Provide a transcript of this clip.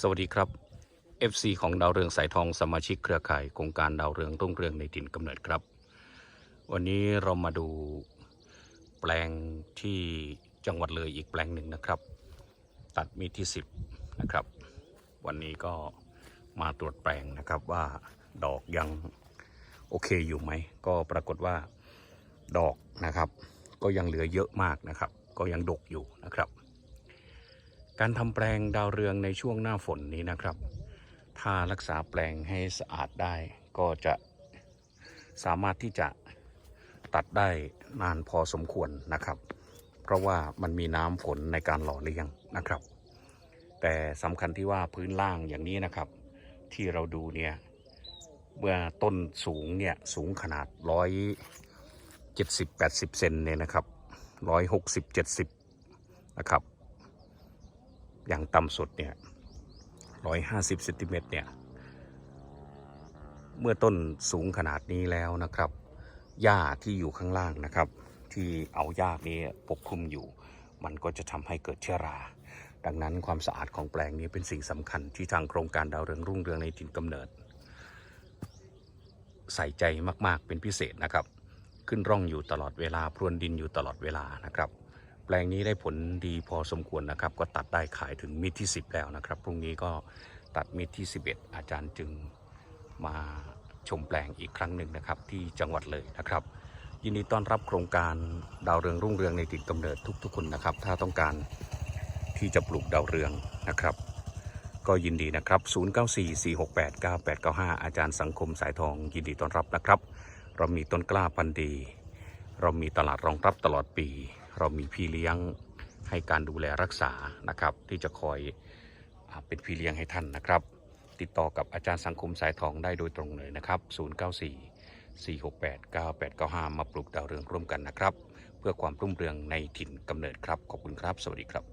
สวัสดีครับ FC ของดาวเรืองสายทองสมาชิกเครือข่ายโครงการดาวเรืองรุ่งเรืองในถิ่นกำเนิดครับ วันนี้เรามาดูแปลงที่จังหวัดเลยอีกแปลงหนึ่งนะครับ ตัดมีที่ 10 นะครับ วันนี้ก็มาตรวจแปลงนะครับว่าดอกยังโอเคอยู่ไหม ก็ปรากฏว่าดอกนะครับ ก็ยังเหลือเยอะมากนะครับ ก็ยังดกอยู่นะครับ การทำแปลงดาวเรืองในช่วงหน้าฝนนี้นะครับ ถ้ารักษาแปลงให้สะอาดได้ก็จะสามารถที่จะตัดได้นานพอสมควรนะครับ เพราะว่ามันมีน้ำฝนในการหล่อเลี้ยงนะครับ แต่สำคัญที่ว่าพื้นล่างอย่างนี้นะครับ ที่เราดูเนี่ยเมื่อต้นสูงเนี่ยสูงขนาดร้อยเจ็ดสิบแปดสิบเซนเนี่ยนะครับร้อยหกสิบเจ็ดสิบนะครับ อย่างต่ำสุดเนี่ยร้อยห้าสิบเซนติเมตรเนี่ย เมื่อต้นสูงขนาดนี้แล้วนะครับ หญ้าที่อยู่ข้างล่างนะครับ ที่เอาหญ้านี้ปกคลุมอยู่ มันก็จะทำให้เกิดเชื้อรา ดังนั้นความสะอาดของแปลงนี้เป็นสิ่งสำคัญที่ทางโครงการดาวเรืองรุ่งเรืองในถิ่นกำเนิด ใส่ใจมาก ๆ เป็นพิเศษนะครับ ขึ้นร่องอยู่ตลอดเวลาพรวนดินอยู่ตลอดเวลานะครับ ลงนี้ได้ผลดีพอสมควรนะครับ ก็ตัดได้ขายถึงมิดที่ 10 แล้วนะครับ พรุ่งนี้ก็ตัดมิดที่ 11 อาจารย์จึงมาชมแปลงอีกครั้งหนึ่งนะครับ ที่จังหวัดเลยนะครับ ยินดีต้อนรับโครงการดาวเรืองรุ่งเรืองในถิ่นกำเนิดทุกๆคนนะครับ ถ้าต้องการที่จะปลูกดาวเรืองนะครับ ก็ยินดีนะครับ 0944689895 อาจารย์สังคมสายทองยินดีต้อนรับนะครับ เรามีต้นกล้าพันธุ์ดี เรามีตลาดรองรับตลอดปี เรามีพี่เลี้ยงให้การดูแลรักษานะครับ ที่จะคอยเป็นพี่เลี้ยงให้ท่านนะครับ ติดต่อกับอาจารย์สังคมสายทองได้โดยตรงเลยนะครับ 094 468 9895 มาปลูกดาวเรืองร่วมกันนะครับ เพื่อความรุ่งเรืองในถิ่นกำเนิดครับ ขอบคุณครับ สวัสดีครับ